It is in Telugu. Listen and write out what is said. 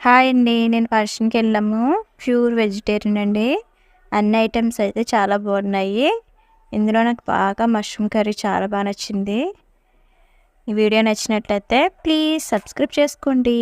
హాయ్ అండి నేను ఫంక్షన్కి వెళ్ళాము ప్యూర్ వెజిటేరియన్ అండి. అన్ని ఐటమ్స్ అయితే చాలా బాగున్నాయి. ఇందులో నాకు బాగా మష్రూమ్ కర్రీ చాలా బాగా నచ్చింది. ఈ వీడియో నచ్చినట్లయితే ప్లీజ్ సబ్స్క్రైబ్ చేసుకోండి.